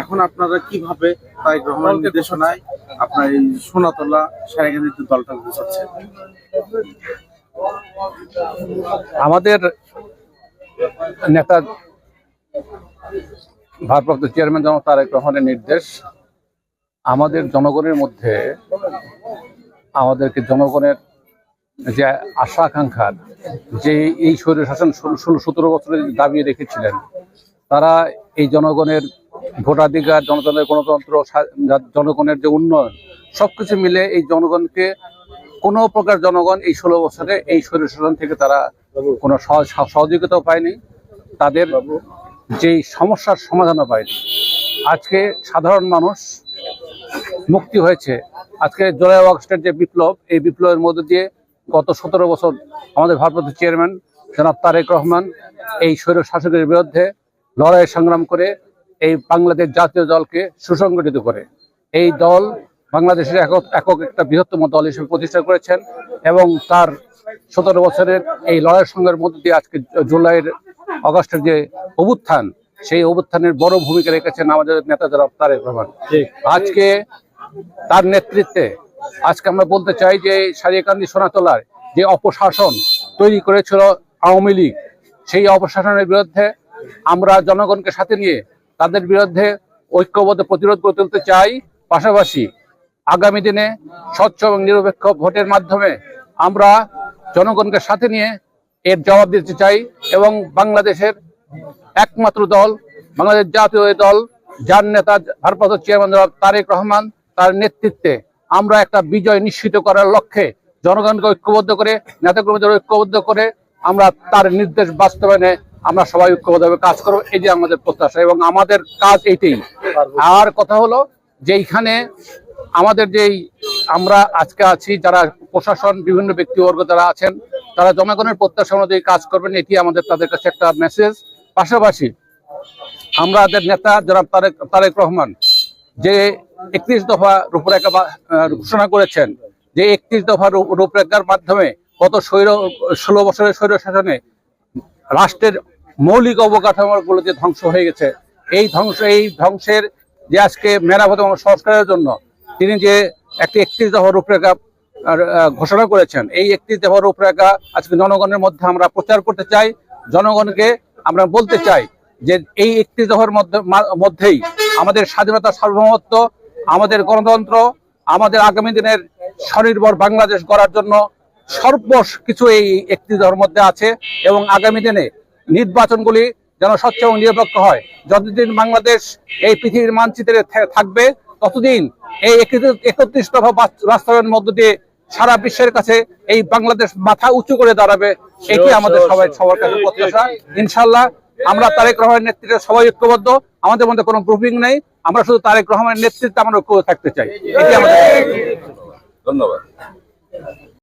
এখন আপনারা কীভাবে তারেক রহমানের নির্দেশনায় আপনার এই সোনাতলা সেনাকেন্দ্রিত দলটা গুছাচ্ছেন আমাদের নেতা ভারপ্রাপ্ত চেয়ারম্যান জনাব তারেক রহমানের নির্দেশ আমাদের জনগণের মধ্যে আমাদেরকে জনগণের যে আশা আকাঙ্ক্ষার যে এই শরীর শাসন ষোলো সতেরো বছরের দাবি রেখেছিলেন তারা এই জনগণের ভোটাধিকার, জনগণের গণতন্ত্র জনগণের যে উন্নয়ন, সবকিছু মিলে এই জনগণকে, কোনো প্রকার জনগণ এই ষোলো বছরে এই শরীর থেকে তারা কোনো সহ- সহ- সহযোগিতাও পায়নি। তাদের যেই সমস্যার সমাধানও পায়নি। আজকে সাধারণ মানুষ মুক্তি হয়েছে। আজকে জুলাই আগস্টের যে বিপ্লব, এই বিপ্লবের মধ্যে দিয়ে গত সতেরো বছর আমাদের ভারপ্রাপ্ত চেয়ারম্যান জনাব তারেক রহমান এই স্বৈর শাসকের বিরুদ্ধে লড়াই সংগ্রাম করে এই বাংলাদেশ জাতীয় দলকে সুসংগঠিত করে। এই দল বাংলাদেশের একক একক একটা বৃহত্তম দল হিসেবে প্রতিষ্ঠা করেছেন এবং তার সতেরো বছরের এই লড়াই সংগ্রামের মধ্যে দিয়ে আজকে জুলাইয়ের অগস্টের যে অভ্যুত্থান সেই অভ্যুত্থানের বড় ভূমিকা রেখেছেন আমাদের নেতা জনাব তারেক রহমান। আজকে তার নেতৃত্বে আজকে আমরা বলতে চাই যে সারিয়াকান্দি সোনাতলার যে অপশাসন তৈরি করেছিল আওয়ামী লীগ সেই অপশাসনের বিরুদ্ধে আমরা জনগণকে সাথে নিয়ে তাদের বিরুদ্ধে ঐক্যবদ্ধ প্রতিরোধ করে তুলতে চাই। পাশাপাশি আগামী দিনে স্বচ্ছ এবং নিরপেক্ষ ভোটের মাধ্যমে আমরা জনগণকে সাথে নিয়ে এর জবাব দিতে চাই এবং বাংলাদেশের একমাত্র দল, বাংলাদেশ জাতীয় দল, যার নেতা, ভারপ্রাপ্ত চেয়ারম্যান তারেক রহমান, তার নেতৃত্বে আমরা একটা বিজয় নিশ্চিত করার লক্ষ্যে জনগণকে ঐক্যবদ্ধ করে, নেতাকর্মীদের ঐক্যবদ্ধ করে আমরা তার নির্দেশ বাস্তবায়নে আমরা সবাই ঐক্যবদ্ধভাবে কাজ করব, এই যে আমাদের প্রত্যাশা। এবং আমাদের কাজ এইটাই। আর কথা হলো যে এইখানে আমাদের যেই আমরা আজকে আছি, যারা প্রশাসন, বিভিন্ন ব্যক্তিবর্গ যারা আছেন, তারা জনগণের প্রত্যাশা অনুযায়ী কাজ করবেন, এটি আমাদের তাদের কাছে একটা মেসেজ পাশাপাশি আমাদের নেতা জনাব তারেক তারেক রহমান যে একত্রিশ দফা রূপরেখা ঘোষণা করেছেন, যে একত্রিশ দফা রূপ- রূপরেখার মাধ্যমে গত ষোলো বছরের স্বৈর শাসনে রাষ্ট্রের মৌলিক অবকাঠামোগুলো যে ধ্বংস হয়ে গেছে। এই ধ্বংস এই ধ্বংসের যে আজকে মেরামত এবং সংস্কারের জন্য তিনি যে একটি একত্রিশ দফা রূপরেখা ঘোষণা করেছেন, এই একত্রিশ দফা রূপরেখা আজকে জনগণের মধ্যে আমরা প্রচার করতে চাই। জনগণকে আমরা বলতে চাই যে এই একত্রিশ দফার মধ্যেই আমাদের স্বাধীনতা সার্বভৌমত্ব, আমাদের গণতন্ত্র, আমাদের আগামী দিনের স্বনির্ভর বাংলাদেশ গড়ার জন্য সর্ব কিছু এই একটি দফার মধ্যে আছে এবং আগামী দিনে নির্বাচনগুলি যেন স্বচ্ছ এবং নিরপেক্ষ হয়। যতদিন বাংলাদেশ এই পৃথিবীর মানচিত্রে থাকবে ততদিন এই একত্রিশ- দফা বাস্তবায়নের মধ্য দিয়ে সারা বিশ্বের কাছে এই বাংলাদেশ মাথা উঁচু করে দাঁড়াবে। এটি আমাদের সবাই সবার কাছে প্রত্যাশা। ইনশাল্লাহ আমরা তারেক রহমানের নেতৃত্বে সবাই ঐক্যবদ্ধ। আমাদের মধ্যে কোনো গ্রুপিং নেই। আমরা শুধু তারেক রহমানের নেতৃত্বে আমরা ঐক্য থাকতে চাই। এটি আমাদের ধন্যবাদ।